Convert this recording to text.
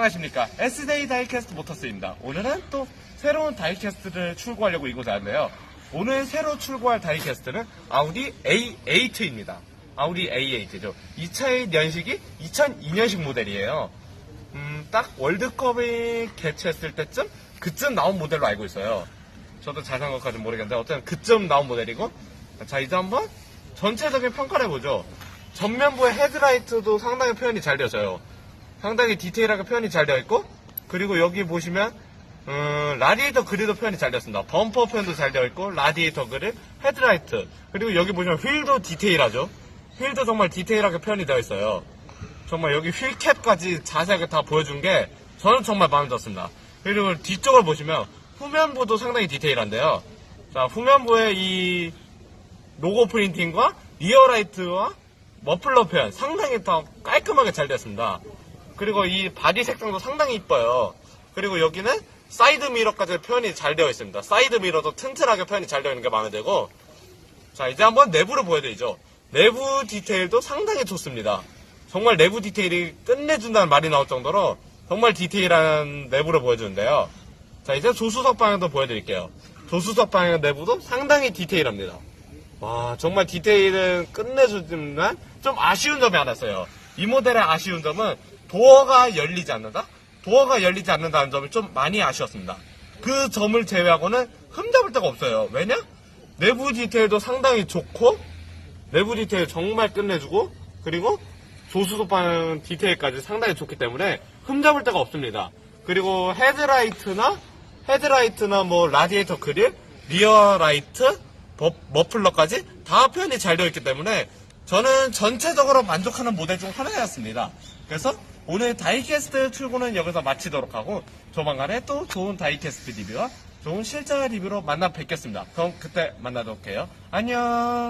안녕하십니까. S데이 다이캐스트 모터스입니다. 오늘은 또 새로운 다이캐스트를 출고하려고 이곳에 왔는데요. 오늘 새로 출고할 다이캐스트는 아우디 A8입니다. 아우디 A8죠. 이 차의 연식이 2002년식 모델이에요. 음, 딱 월드컵이 개최했을 때쯤 그쯤 나온 모델로 알고 있어요. 저도 자세한 것까지는 모르겠는데 어쨌든 그쯤 나온 모델이고 자 이제 한번 전체적인 평가를 해보죠. 전면부의 헤드라이트도 상당히 표현이 잘 되어져요 상당히 디테일하게 표현이 잘 되어 있고 그리고 여기 보시면 음, 라디에이터 그릴도 표현이 잘 되었습니다. 범퍼 표현도 잘 되어 있고 라디에이터 그릴, 헤드라이트 그리고 여기 보시면 휠도 디테일하죠. 휠도 정말 디테일하게 표현이 되어 있어요. 정말 여기 휠캡까지 자세하게 다 보여준 게 저는 정말 마음에 들었습니다. 그리고 뒤쪽을 보시면 후면부도 상당히 디테일한데요. 자 후면부의 이 로고 프린팅과 리어라이트와 머플러 표현 상당히 더 깔끔하게 잘 됐습니다. 그리고 이 바디 색상도 상당히 이뻐요. 그리고 여기는 사이드 미러까지 표현이 잘 되어 있습니다. 사이드 미러도 튼튼하게 표현이 잘 되어 있는 게 마음에 들고 자 이제 한번 내부를 보여드리죠. 내부 디테일도 상당히 좋습니다. 정말 내부 디테일이 끝내준다는 말이 나올 정도로 정말 디테일한 내부를 보여주는데요. 자 이제 조수석 방향도 보여드릴게요. 조수석 방향 내부도 상당히 디테일합니다. 와 정말 디테일은 끝내주지만 좀 아쉬운 점이 하나 있어요. 이 모델의 아쉬운 점은 도어가 열리지 않는다? 도어가 열리지 않는다는 점이 좀 많이 아쉬웠습니다. 그 점을 제외하고는 흠잡을 데가 없어요. 왜냐? 내부 디테일도 상당히 좋고 내부 디테일 정말 끝내주고 그리고 조수석 방향 디테일까지 상당히 좋기 때문에 흠잡을 데가 없습니다. 그리고 헤드라이트나 헤드라이트나 뭐 라디에이터 그릴, 리어 라이트, 버- 머플러까지 다 표현이 잘 되어 있기 때문에 저는 전체적으로 만족하는 모델 중 하나였습니다. 그래서 오늘 다이캐스트 출고는 여기서 마치도록 하고 조만간에 또 좋은 다이캐스트 리뷰와 좋은 실전 리뷰로 만나 뵙겠습니다. 그럼 그때 만나도록 해요. 안녕.